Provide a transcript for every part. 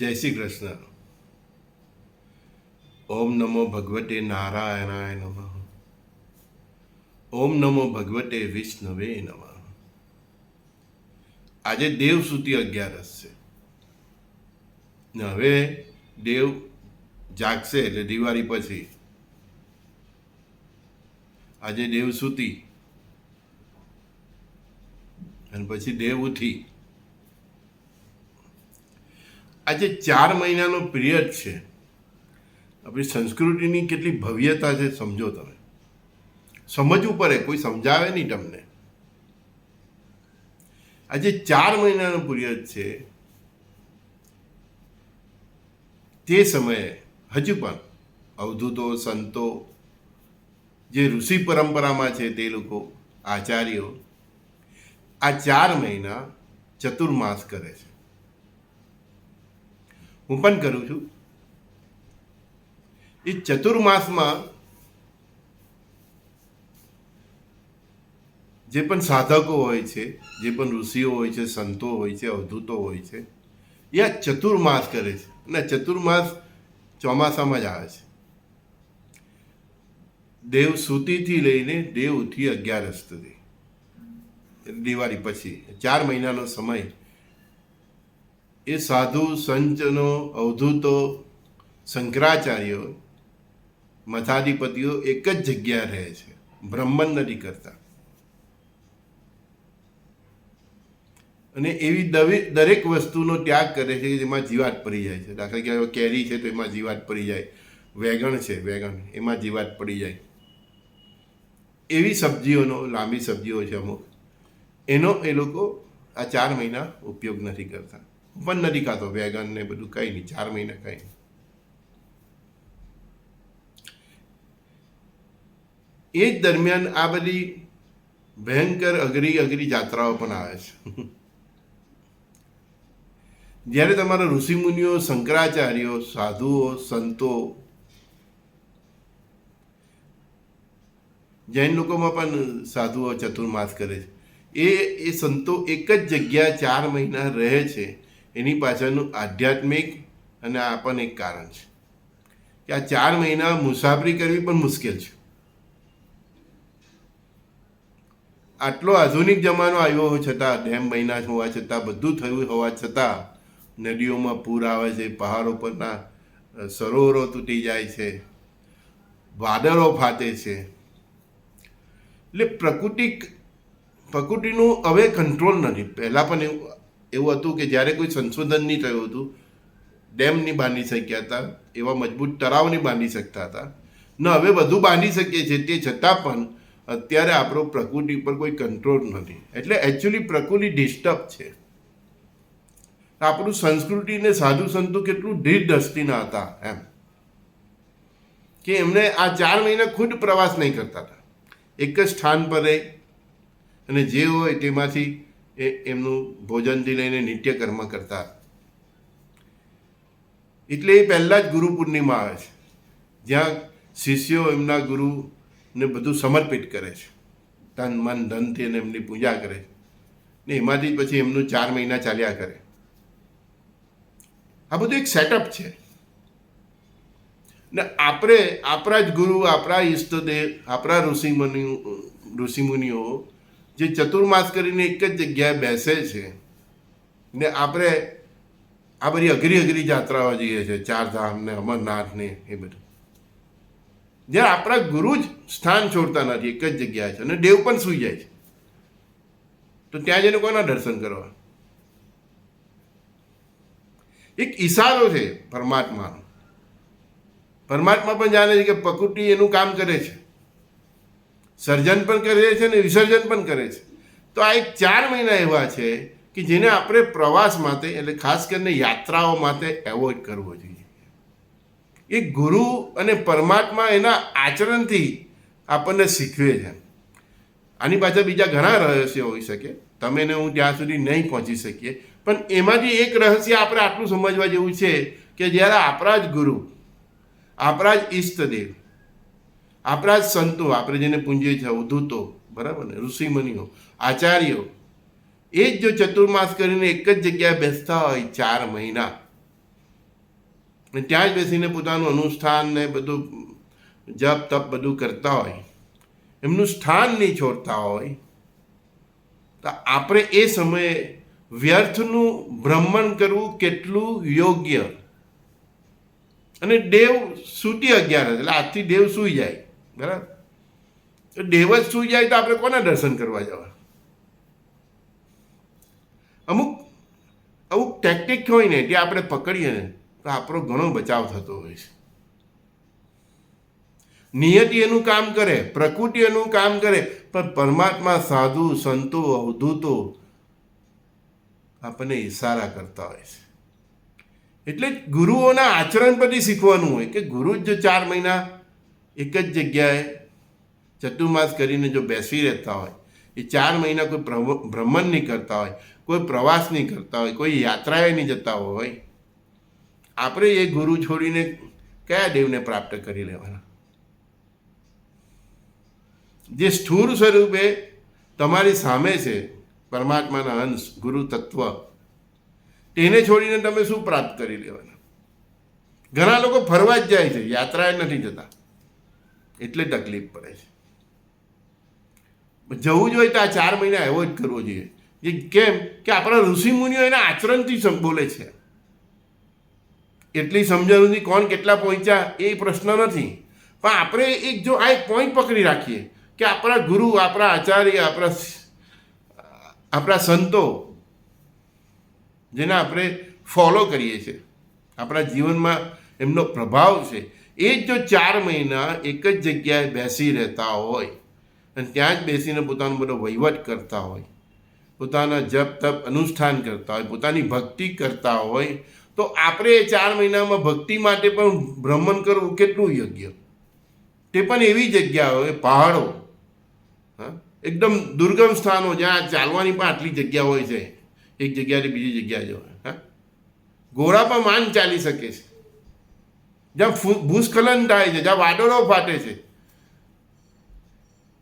જય શ્રી કૃષ્ણ. ઓમ નમો ભગવતે નારાયણાય નમઃ. ઓમ નમો ભગવતે વિષ્ણવે નમઃ. આજે દેવસુતી અગિયારસ છે. ને હવે દેવ જાગશે એટલે દિવાળી પછી. આજે દેવસુતી અને પછી દેવ ઉઠી. આજે ચાર મહિનાનો પિરિયડ છે. આપણી સંસ્કૃતિની કેટલી ભવ્યતા છે સમજો તમે. સમજવું પડે કોઈ સમજાવે નહીં તમને. આજે ચાર મહિનાનો પિરિયડ છે. તે સમયે હજુ પણ અવધૂતો, સંતો, જે ઋષિ પરંપરામાં છે તે લોકો, આચાર્યો, આ ચાર મહિના ચતુર્માસ કરે છે. હું પણ કરું છું. એ ચતુર્માસમાં જે પણ સાધકો હોય છે, જે પણ ઋષિઓ હોય છે, સંતો હોય છે, અવધૂતો હોય છે, એ આ ચતુર્માસ કરે છે. અને ચતુર્માસ ચોમાસામાં જ આવે છે. દેવ સુતીથી લઈને દેવથી અગિયારસ સુધી. દિવાળી પછી, ચાર મહિનાનો સમય. એ સાધુ સંતનો અવધૂતો, શંકરાચાર્યો મથાધિપતિઓ એક જ જગ્યા રહે છે. બ્રહ્મન નથી કરતા. અને એવી દરેક વસ્તુનો ત્યાગ કરે છે કે જેમાં જીવાત પડી જાય છે. દાખલા કે કેરી છે તો એમાં જીવાત પડી જાય. વેગણ છે, વેગણ, એમાં જીવાત પડી જાય. એવી સબ્જીઓનો, લાંબી સબ્જીઓ છે અમુક. એનો એ લોકો આ ચાર મહિના ઉપયોગ નથી કરતા. પણ નથી ખાતો વેગન ને બધું કંઈ નહીં, ચાર મહિના કંઈ એ જ દરમિયાન આ બધી ભયંકર અઘરી અઘરી જાત્રાઓ પણ આવે છે. જ્યારે તમારા ઋષિમુનિઓ શંકરાચાર્યો, સાધુઓ, સંતો જૈન લોકોમાં પણ સાધુઓ ચતુર્માસ કરે છે. એ એ સંતો એક જ જગ્યા ચાર મહિના રહે છે. એની પાછળનું આધ્યાત્મિક અને આ પણ એક કારણ છે. કે આ ચાર મહિના મુસાફરી કરવી પણ મુશ્કેલ છે. આટલો આધુનિક જમાનો આવ્યો છતાં, ડેમ મહિના હોવા છતાં, બધું થયું હોવા છતાં, નદીઓમાં પૂર આવે છે, પહાડો પરના સરોવરો તૂટી જાય છે, વાદળો ફાટે છે. એટલે પ્રકૃતિ પ્રકૃતિનું હવે કંટ્રોલ નથી. પહેલાં પણ એવું એવું હતું કે જ્યારે કોઈ સંશોધન નહીં થયું હતું ડેમ નહીં બાંધી શક્યા હતા, એવા મજબૂત તળાવ નહીં બાંધી શકતા હતા. ને, હવે બધું બાંધી શકીએ છીએ તે છતાં પણ અત્યારે આપણો પ્રકૃતિ પર કોઈ કંટ્રોલ નથી. એટલે એકચ્યુઅલી પ્રકૃતિ ડિસ્ટર્બ છે. આપણું સંસ્કૃતિ ને સાધુ સંતો કેટલું ધીર દ્રષ્ટિના હતા એમ. કે એમને આ ચાર મહિના ખુદ પ્રવાસ નહીં કરતા હતા. એક જ સ્થાન પર રહે અને જે હોય તેમાંથી એ એમનું ભોજનથી લઈને નિત્ય કર્મ કરતા. એટલે એ પહેલાં જ ગુરુ પૂર્ણિમા આવે છે. જ્યાં શિષ્યો એમના ગુરુને બધું સમર્પિત કરે છે. તન, મન ધનથી અને એમની પૂજા કરે છે. ને એમાંથી પછી એમનું ચાર મહિના ચાલ્યા કરે. આ બધું એક સેટઅપ છે. ને આપણે આપણા જ ગુરુ આપણા ઈષ્ટદેવ આપણા ઋષિમુનિ ઋષિમુનિઓ જે ચતુર્માસ કરીને એક જ જગ્યાએ બેસે છે ને આપણે આ બધી અઘરી અઘરી જાત્રાઓ જઈએ છીએ ચારધામ ને, અમરનાથ એ બધું. જ્યારે આપણા ગુરુ જ સ્થાન છોડતા નથી, એક જ જગ્યાએ છે અને દેવ પણ સૂઈ જાય છે. તો ત્યાં જઈને કોના દર્શન કરવા એક ઈશારો છે પરમાત્માનો. પરમાત્મા પણ જાણે છે કે પ્રકૃતિ એનું કામ કરે છે. સર્જન પણ કરે છે અને વિસર્જન પણ કરે છે. તો આ એક ચાર મહિના એવા છે કે જેને આપણે પ્રવાસ માટે એટલે ખાસ કરીને યાત્રાઓ માટે એવોઇડ કરવો જોઈએ. એ ગુરુ અને પરમાત્મા એના આચરણથી આપણને શીખવે છે. આની પાછળ બીજા ઘણા રહસ્યો હોઈ શકે. તમે ને હું ત્યાં સુધી નહીં પહોંચી શકીએ. પણ એમાંથી એક રહસ્ય આપણે આટલું સમજવા જેવું છે કે જ્યારે આપણા જ ગુરુ, આપણા જ ઈષ્ટદેવ આપણા જ સંતો, આપણે જેને પૂંજીએ છીએ અવધૂતો બરાબર ને? ઋષિમુનિઓ, આચાર્યો, એ જ જો ચતુર્માસ કરીને એક જ જગ્યાએ બેસતા હોય ચાર મહિના. અને ત્યાં જ બેસીને પોતાનું અનુષ્ઠાન ને બધું જપ તપ બધું કરતા હોય. એમનું સ્થાન નહીં છોડતા હોય. તો આપણે એ સમયે વ્યર્થનું ભ્રમણ કરવું કેટલું યોગ્ય? અને દેવ સૂતી અગિયાર એટલે આજથી દેવ સૂઈ જાય. બરાબર? દેવ જ સૂઈ જાય તો આપણે કોના દર્શન કરવા જવા? અમુક અમુક ટેકનિક હોય ને તે આપણે પકડીએ ને, તો આપણો ઘણો બચાવ થતો હોય છે. નિયતિ એનું કામ કરે, પ્રકૃતિ એનું કામ કરે, પણ પરમાત્મા સાધુ, સંતો, અવધૂતો આપણને ઇશારા કરતા હોય છે. એટલે ગુરુઓના આચરણ પરથી શીખવાનું હોય કે ગુરુ જો ચાર મહિના એક જ જગ્યાએ ચતુર્માસ કરીને જો બેસી રહેતા હોય, એ ચાર મહિના કોઈ ભ્રમ- ભ્રમણ નહીં કરતા હોય, કોઈ પ્રવાસ નહીં કરતા હોય, કોઈ યાત્રાએ નહીં જતા હોય, આપણે એ ગુરુ છોડીને કયા દેવને પ્રાપ્ત કરી લેવાના? જે સ્થૂળ સ્વરૂપે તમારી સામે છે, પરમાત્માના અંશ, ગુરુ તત્વ, તેને છોડીને તમે શું પ્રાપ્ત કરી લેવાના? ઘણા લોકો ફરવા જ જાય છે, યાત્રાએ નથી જતા. એટલે તકલીફ પડે છે. જવું જોઈએ તો આ ચાર મહિના એવો જ કરવો જોઈએ. કે કેમ કે આપણા ઋષિમુનિઓ એના આચરણથી સંબોલે છે. એટલી સમજણ સુધી કોણ કેટલા પહોંચ્યા એ પ્રશ્ન નથી. પણ આપણે એક જો આ એક પોઈન્ટ પકડી રાખીએ કે આપણા ગુરુ, આપણા આચાર્ય, આપણા આપણા સંતો જેને આપણે ફોલો કરીએ છીએ. આપણા જીવનમાં એમનો પ્રભાવ છે. એ જ ચાર મહિના એક જ જગ્યાએ બેસી રહેતા હોય અને ત્યાં જ બેસીને પોતાનો બધો વહીવટ કરતા હોય, પોતાના જપ તપ અનુષ્ઠાન કરતા હોય, પોતાની ભક્તિ કરતા હોય, તો આપણે એ ચાર મહિનામાં ભક્તિ માટે પણ ભ્રમણ કરવું કેટલું યોગ્ય? તે પણ એવી જગ્યા હોય, પહાડો, હા, એકદમ દુર્ગમ સ્થાનો જ્યાં ચાલવાની પણ આટલી જગ્યા હોય છે. એક જગ્યાથી બીજી જગ્યાએ જવા હા. ઘોડા પણ માન ચાલી શકે છે. જ્યાં ભૂસ્ખલન થાય છે, જ્યાં વાદળો ફાટે છે.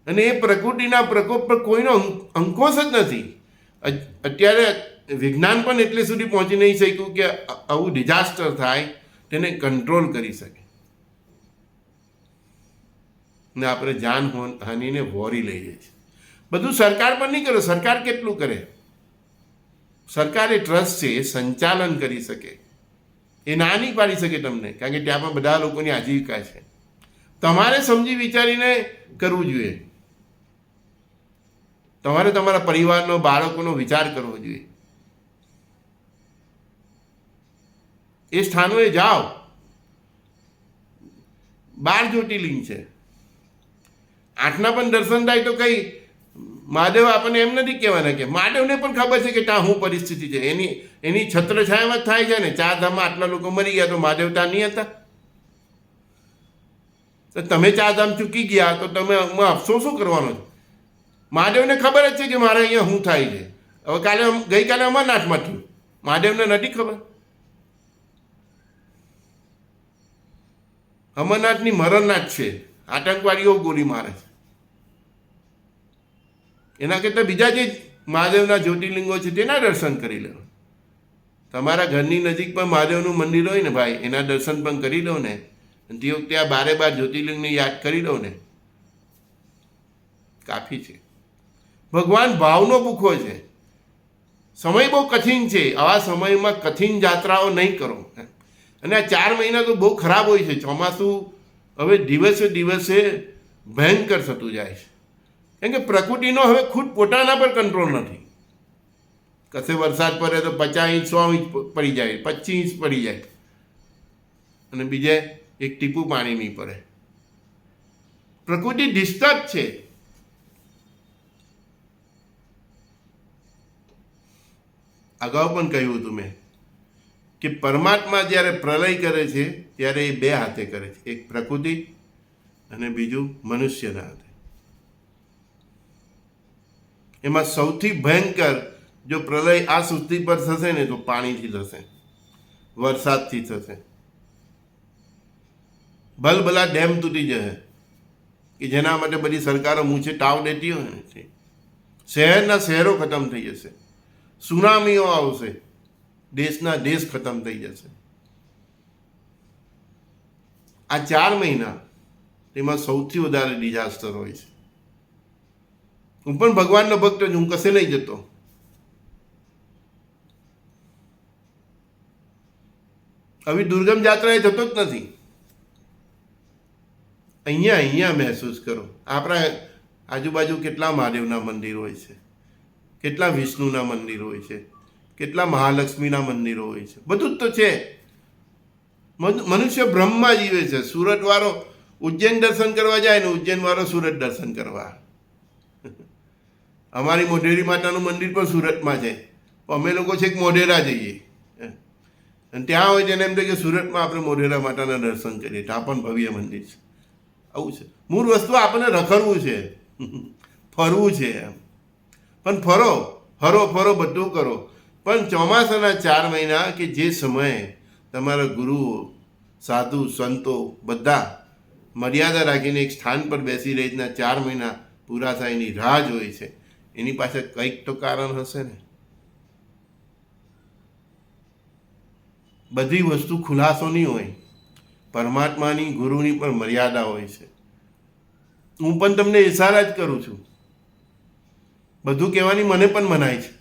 અને એ પ્રકૃતિના પ્રકોપ પર કોઈનો અંકોશ જ નથી. અત્યારે વિજ્ઞાન પણ એટલે સુધી પહોંચી નહીં શક્યું કે આવું ડિઝાસ્ટર થાય, તેને કંટ્રોલ કરી શકે. ને આપણે જાન હોન- હાનિને વોરી લઈએ છીએ. બધું સરકાર પણ નહીં કરે, સરકાર કેટલું કરે? સરકાર ટ્રસ્ટ છે, એ સંચાલન કરી શકે. એ ના નહીં પાડી શકે તમને, કારણ કે ત્યાં પણ બધા લોકોની આજીવિકા છે. તમારે સમજી વિચારીને કરવું જોઈએ. તમારે તમારા પરિવારનો, બાળકોનો વિચાર કરવો જોઈએ. એ સ્થાનોએ જાઓ. બાર જ્યોતિર્લિંગ છે. આઠના પણ દર્શન થાય તો કઈ મહાદેવ આપણને એમ નથી કહેવાના કે મહાદેવને પણ ખબર છે કે ત્યાં શું પરિસ્થિતિ છે. એની એની છત્રછાયામાં જ થાય છે ને. ચાર ધામમાં આટલા લોકો મરી ગયા તો મહાદેવ ત્યાં નહીં હતા. તો તમે ચાર ધામ ચૂકી ગયા તો તમે અફસોસ શું કરવાનો છે? મહાદેવને ખબર જ છે કે મારે અહીંયા શું થાય છે. હવે કાલે ગઈકાલે અમરનાથમાં થયું. મહાદેવને નથી ખબર. અમરનાથની મરણનાથ છે. આતંકવાદીઓ ગોળી મારે છે. એના કરતાં બીજા જે મહાદેવના જ્યોતિર્લિંગો છે, તેના દર્શન કરી લો. તમારા ઘરની નજીક પણ મહાદેવનું મંદિર હોય ને ભાઈ, એના દર્શન પણ કરી લો ને. તે વખતે આ બારે બાર જ્યોતિર્લિંગને યાદ કરી લો ને. કાફી છે. ભગવાન ભાવનો ભૂખો છે. સમય બહુ કઠિન છે. આવા સમયમાં કઠિન જાત્રાઓ નહીં કરો. અને આ ચાર મહિના તો બહુ ખરાબ હોય છે. ચોમાસું હવે દિવસે દિવસે ભયંકર થતું જાય છે. કેમ કે પ્રકૃતિનો હવે ખુદ પોતાના પર કંટ્રોલ નથી. કશે વરસાદ પડે તો પચાસ ઇંચ, સો ઇંચ પડી જાય, પચીસ ઇંચ પડી જાય. અને બીજે એક ટીપું પાણી નહીં પડે. પ્રકૃતિ ડિસ્ટર્બ છે. અગાઉ પણ કહ્યું હતું મેં કે પરમાત્મા જ્યારે પ્રલય કરે છે, ત્યારે એ બે હાથે કરે છે. એક પ્રકૃતિ અને બીજું મનુષ્યના હાથે. એમાં સૌથી ભયંકર જો પ્રલય આ સૃષ્ટિ પર થશે ને, તો પાણીથી થશે, વરસાદથી થશે. ભલભલા ડેમ તૂટી જશે, કે જેના માટે બધી સરકારો મૂછે તાવ દેતી હોય ને શહેરના શહેરો ખતમ થઈ જશે, સુનામીઓ આવશે, દેશના દેશ ખતમ થઈ જશે. આ ચાર મહિના તેમાં સૌથી વધારે ડિઝાસ્ટર હોય છે. હું પણ ભગવાનનો ભક્ત છું, હું કશે નહીં જતો. આવી દુર્ગમ જાત્રા એ થતો જ નથી. અહીંયા અહીંયા મહેસૂસ કરો. આપણા આજુબાજુ કેટલા મહાદેવના મંદિર હોય છે. કેટલા વિષ્ણુના મંદિર હોય છે. કેટલા મહાલક્ષ્મીના મંદિરો હોય છે. બધું જ તો છે. મન- મનુષ્ય બ્રહ્મમાં જીવે છે. સુરતવાળો ઉજ્જૈન દર્શન કરવા જાય ને ઉજ્જૈન વાળો સુરત દર્શન કરવા. અમારી મોઢેરી માતાનું મંદિર પણ સુરતમાં છે. અમે લોકો છેક મોઢેરા જઈએ. અને ત્યાં હોય તેને એમ થાય કે સુરતમાં આપણે મોઢેરા માતાના દર્શન કરીએ. ત્યાં પણ ભવ્ય મંદિર છે. આવું છે. મૂળ વસ્તુ આપણને રખડવું છે. ફરવું છે એમ. પણ ફરો. ફરો ફરો, બધું કરો. પણ ચોમાસાના ચાર મહિના કે જે સમયે તમારા ગુરુઓ સાધુ, સંતો બધા મર્યાદા રાખીને એક સ્થાન પર બેસી રહીના ચાર મહિના પૂરા થાયની રાહ જોઈ છે. એની પાછળ કંઈક તો કારણ હશે ને. બધી વસ્તુ ખુલાસો નહીં હોય, પરમાત્માની, ગુરુની પણ મર્યાદા હોય છે. હું પણ તમને ઇશારા જ કરું છું. બધું કહેવાની મને પણ મનાય છે.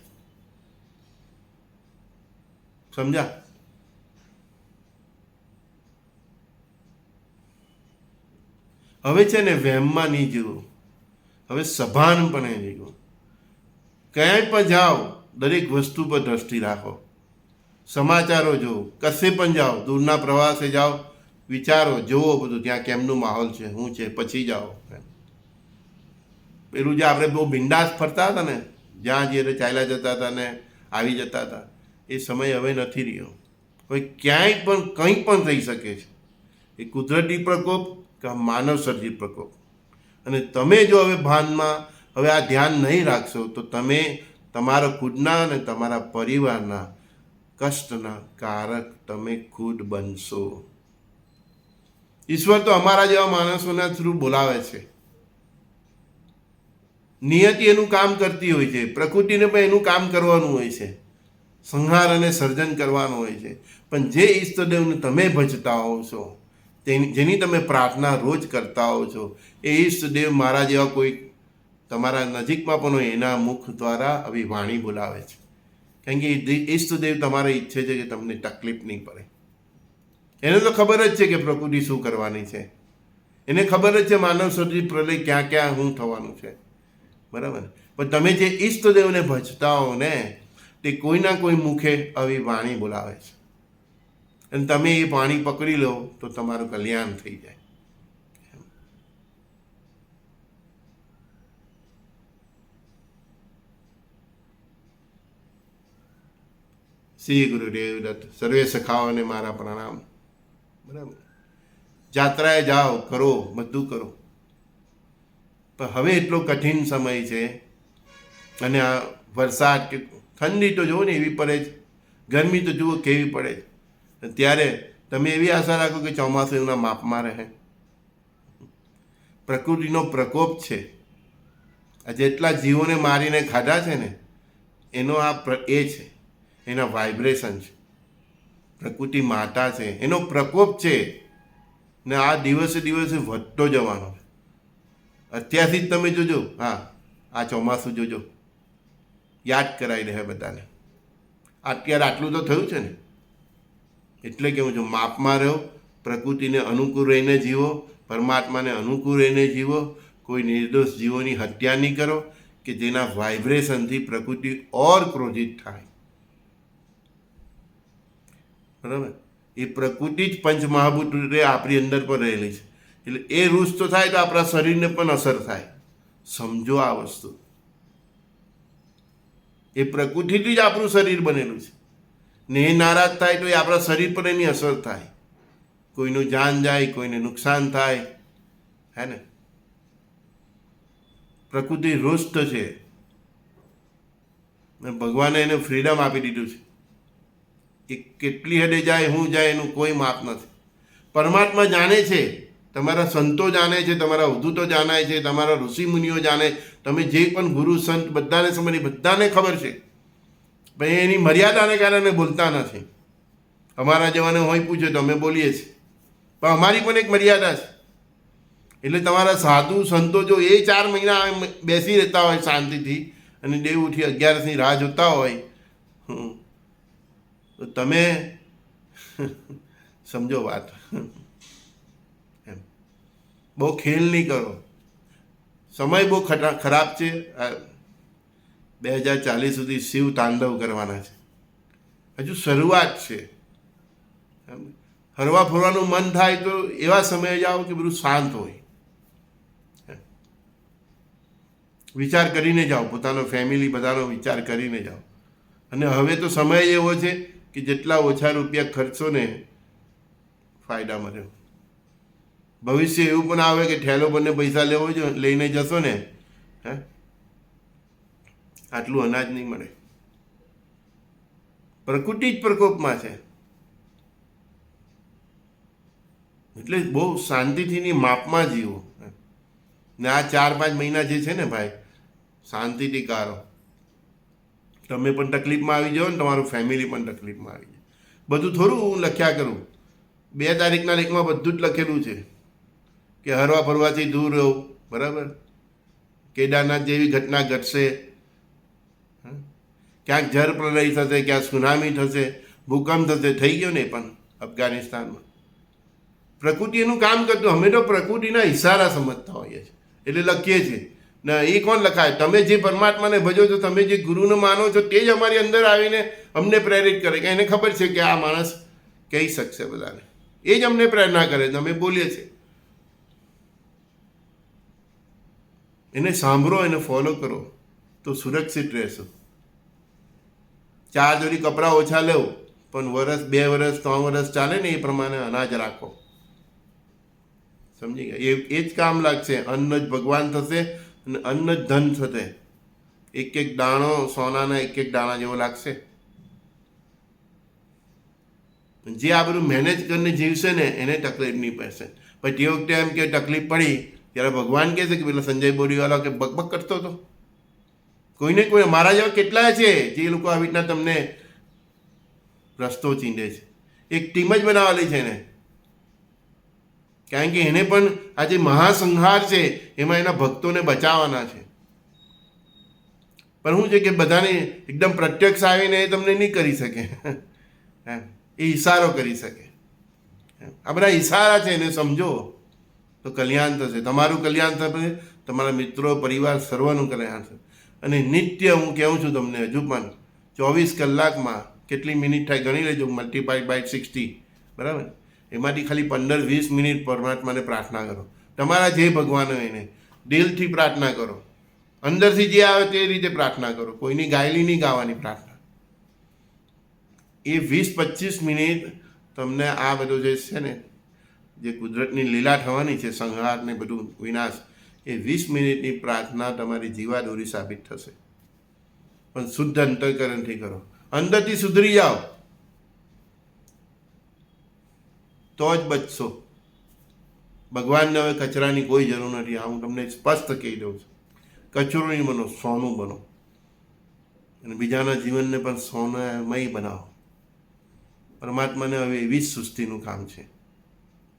સમજા હવે છે ને વહેમમાં નહીં જીવો. હવે સભાનપણે જીવો. ક્યાંય પણ જાઓ, દરેક વસ્તુ પર દ્રષ્ટિ રાખો. સમાચારો જુઓ, કશે પણ જાઓ, દૂરના પ્રવાસે જાઓ, વિચારો, જુઓ બધું, ત્યાં કેમનું માહોલ છે, શું છે, પછી જાઓ. પેલું જે આપણે બહુ બિંદાસ ફરતા હતા ને, જ્યાં જે ચાલ્યા જતા હતા ને, આવી જતા હતા, એ સમય હવે નથી રહ્યો. હવે ક્યાંય પણ, કંઈ પણ થઈ શકે છે. એ કુદરતી પ્રકોપ કે માનવ સર્જિત પ્રકોપ. અને તમે જો હવે ભાનમાં હવે આ ધ્યાન નહીં રાખશો તો તમે તમારા ખુદના અને તમારા પરિવારના કષ્ટના કારક તમે ખુદ બનશો. ઈશ્વર તો અમારા જેવા માણસોના થ્રુ બોલાવે છે. નિયતિ એનું કામ કરતી હોય છે, પ્રકૃતિને પણ એનું કામ કરવાનું હોય છે સંહાર અને સર્જન કરવાનું હોય છે. પણ જે ઈષ્ટદેવને તમે ભજતા હોવ છો, તેની જેની તમે પ્રાર્થના રોજ કરતા હો છો, એ ઈષ્ટદેવ મારા જેવા કોઈ તમારા નજીકમાં પણ એના મુખ દ્વારા આવી વાણી બોલાવે છે. કારણ કે ઈષ્ટદેવ તમારે ઈચ્છે છે કે તમને તકલીફ નહીં પડે. એને તો ખબર જ છે કે પ્રકૃતિ શું કરવાની છે. એને ખબર જ છે માનવ સર્જી પ્રલય ક્યાં ક્યાં શું થવાનું છે. બરાબર? પણ તમે જે ઈષ્ટદેવને ભજતા હો ને, તે કોઈના કોઈ મુખે આવી વાણી બોલાવે છે. અને તમે એ પાણી પકડી લો તો તમારું કલ્યાણ થઈ જાય. શ્રી ગુરુદેવ દત્ત સર્વે સખાઓને મારા પ્રણામ. બરાબર. જાત્રાએ જાઓ, કરો, બધું કરો. પણ હવે એટલો કઠિન સમય છે અને આ વરસાદ કે ઠંડી તો જુઓ ને એવી પડે છે ગરમી તો જુઓ કેવી પડે છે ત્યારે તમે એવી આશા રાખો કે ચોમાસું એના માપમાં રહે. પ્રકૃતિનો પ્રકોપ છે. આ જેટલા જીવોને મારીને ખાધા છે ને, એનો આ એ છે. એના વાઇબ્રેશન છે. પ્રકૃતિ માતા છે. એનો પ્રકોપ છે ને આ દિવસે દિવસે વધતો જવાનો છે. અત્યારથી જ તમે જોજો. હા, આ ચોમાસું જોજો. યાદ કરાવી રહે બધાને. અત્યારે આટલું તો થયું છે ને. એટલે કેવું છું માપમાં રહો પ્રકૃતિને અનુકૂળ રહીને જીવો, પરમાત્માને અનુકૂળ રહીને જીવો, કોઈ નિર્દોષ જીવોની હત્યા નહીં કરો, કે જેના વાઇબ્રેશનથી પ્રકૃતિ ઓર ક્રોધિત થાય. બરાબર? એ પ્રકૃતિ જ પંચમહાભૂત રીતે આપણી અંદર પણ રહેલી છે. એટલે એ રૂસ્ત થાય, તો આપણા શરીરને પણ અસર થાય. સમજો આ વસ્તુ. એ પ્રકૃતિથી જ આપણું શરીર બનેલું છે. ને એ નારાજ થાય તો એ આપણા શરીર પર એની અસર થાય. કોઈનું જાન જાય, કોઈને નુકસાન થાય. હે ને? પ્રકૃતિ રુષ્ટ છે. ભગવાને એને ફ્રીડમ આપી દીધું છે. એ કેટલી હદે જાય, હું જાય, એનું કોઈ માપ નથી. પરમાત્મા જાણે છે, તમારા સંતો જાણે છે, તમારા અવધૂતો જાણે છે, તમારા ઋષિમુનિઓ જાણે, તમે જે પણ ગુરુ, સંત, બધાને સમજી બધાને ખબર છે. પણ એની મર્યાદાને કારણે બોલતા નથી. અમારા જવાને હોય પૂછે તો અમે બોલીએ છીએ. પણ અમારી પણ એક મર્યાદા છે. એટલે તમારા સાધુ, સંતો જો એ ચાર મહિના બેસી રહેતા હોય શાંતિથી અને દેવ ઉઠી અગિયારસની રાહ જોતા હોય તો તમે સમજો વાત. એમ. બહુ ખેલ નહીં કરો. સમય બહુ ખટા, ખરાબ છે. બે હજાર ચાલીસ સુધી શિવ તાંડવ કરવાના છે. હજુ શરૂઆત છે. હરવા ફરવાનું મન થાય તો એવા સમયે જાઓ કે બધું શાંત હોય. વિચાર કરીને જાઓ. પોતાનો ફેમિલી બધાનો વિચાર કરીને જાઓ. અને હવે તો સમય એવો છે કે જેટલા ઓછા રૂપિયા ખર્ચો ને ફાયદા મળે. ભવિષ્ય એવું પણ આવે કે ઠેલો બંને પૈસા લેવો જો લઈને જશો ને, હે? આટલું અનાજ નહીં મળે. પ્રકૃતિ જ પ્રકોપમાં છે. એટલે બહુ શાંતિથી ની માપમાં જીવો. ને આ ચાર પાંચ મહિના જે છે ને ભાઈ, શાંતિથી કાઢો તમે પણ તકલીફમાં આવી જાઓ ને તમારું ફેમિલી પણ તકલીફમાં આવી જાય. બધું થોડું હું લખ્યા કરું. બે તારીખના લેખમાં બધું જ લખેલું છે કે હરવા ફરવાથી દૂર રહો, બરાબર? કેદારનાથ જેવી ઘટના ઘટશે? ક્યાંક જળ પ્રલય થશે, ક્યાંક સુનામી થશે, ભૂકંપ થશે, થઈ ગયો ને પણ અફઘાનિસ્તાનમાં. પ્રકૃતિ એનું કામ કરતું, અમે તો પ્રકૃતિના ઇશારા સમજતા હોઈએ છીએ. એટલે લખીએ છીએ. ને એ કોણ લખાય? તમે જે પરમાત્માને ભજો છો, તમે જે ગુરુને માનો છો, તે જ અમારી અંદર આવીને અમને પ્રેરિત કરે કે એને ખબર છે કે આ માણસ કહી શકશે બધાને. એ જ અમને પ્રેરણા કરે છે, અમે બોલીએ છીએ. એને સાંભળો, એને ફોલો કરો, તો સુરક્ષિત રહેશો. ચાર જોડી કપડાં ઓછા લેવો, પણ વરસ, બે વરસ, ત્રણ વરસ ચાલે ને એ પ્રમાણે અનાજ રાખો. સમજી ગયા? એ એ જ કામ લાગશે. અન્ન જ ભગવાન થશે અન્ન જ ધન થશે એક એક દાણો સોનાના એક એક દાણા જેવો લાગશે. જે આ બધું મેનેજ કરીને જીવશે ને, એને તકલીફ નહીં પડશે. પણ તે વખતે એમ કે તકલીફ પડી, ત્યારે ભગવાન કહે છે કે પેલા સંજય બોરીવાલા કે બકબક કરતો હતો. કોઈને કોઈ, મારા જેવા કેટલાય છે જે લોકો આવી રીતના તમને રસ્તો ચીંડે છે. એક ટીમ જ બનાવેલી છે એને. કારણ કે એને પણ આ જે મહાસંહાર છે, એમાં એના ભક્તોને બચાવવાના છે. પણ શું છે કે બધાને એકદમ પ્રત્યક્ષ આવીને એ તમને નહીં કરી શકે. એમ. એ ઈશારો કરી શકે. આ બધા ઈશારા છે એને સમજો. તો કલ્યાણ થશે. તમારું કલ્યાણ થશે, તમારા મિત્રો, પરિવાર સર્વનું કલ્યાણ થશે. અને નિત્ય હું કહું છું તમને, હજુ પણ ચોવીસ કલાકમાં કેટલી મિનિટ થાય ગણી લેજો મલ્ટીપ્લાય બાય સિક્સટી બરાબર? એમાંથી ખાલી પંદર વીસ મિનિટ પરમાત્માને પ્રાર્થના કરો. તમારા જે ભગવાન હોય એને દિલથી પ્રાર્થના કરો. અંદરથી જે આવે તે રીતે પ્રાર્થના કરો. કોઈની ગાયેલી નહીં ગાવાની પ્રાર્થના. એ વીસ પચીસ મિનિટ તમને આ બધું જે છે ને, જે કુદરતની લીલા થવાની છે, સંહાર ને બધું વિનાશ, એ વીસ મિનિટની પ્રાર્થના તમારી જીવાદોરી સાબિત થશે. પણ શુદ્ધ અંતઃકરણથી કરો. અંદરથી સુધરી જાઓ. તો જ બચશો. ભગવાનને હવે કચરાની કોઈ જરૂર નથી. આ હું તમને સ્પષ્ટ કહી દઉં છું. કચરો નહીં બનો, સોનું બનો. અને બીજાના જીવનને પણ સોનામય બનાવો. પરમાત્માને હવે એવી જ સૃષ્ટિનું કામ છે.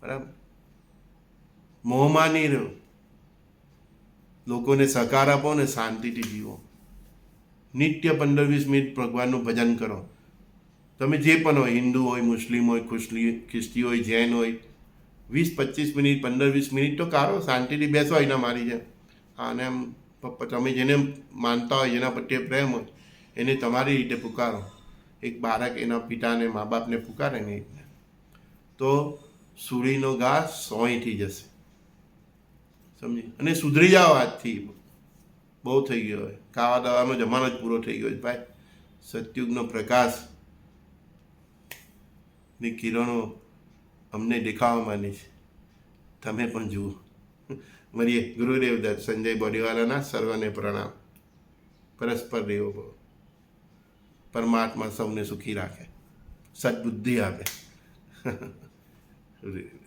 બરાબર? મોહમાં નહીં રહો લોકોને સહકાર આપો ને શાંતિથી જીવો. નિત્ય પંદર વીસ મિનિટ ભગવાનનું ભજન કરો. તમે જે પણ હોય, હિન્દુ હોય, મુસ્લિમ હોય ખુશલી ખ્રિસ્તી હોય, જૈન હોય, વીસ, પચીસ મિનિટ, પંદર, વીસ મિનિટ તો કાઢો શાંતિથી બેસો, એના મારી જેમ. અને એમ તમે જેને માનતા હોય, જેના પ્રત્યે પ્રેમ હોય, એને તમારી રીતે પુકારો. એક બાળક એના પિતાને મા બાપને પુકારે ને રીતે. તો સુરીનો ઘા સોયથી જશે. સમજી? અને સુધરી જાઓ આજથી. બહુ થઈ ગયો હોય. ખાવા દાવાનો જમાનો જ પૂરો થઈ ગયો છે ભાઈ, સતયુગનો પ્રકાશ. ની કિરણો અમને દેખાવા માંડી છે. તમે પણ જુઓ. મળીએ. ગુરુદેવ દત્ત, સંજય બોડીવાલાના સર્વને પ્રણામ. પરસ્પર દેવો પરમાત્મા સૌને સુખી રાખે. સદબુદ્ધિ આપે. ગુરુદેવ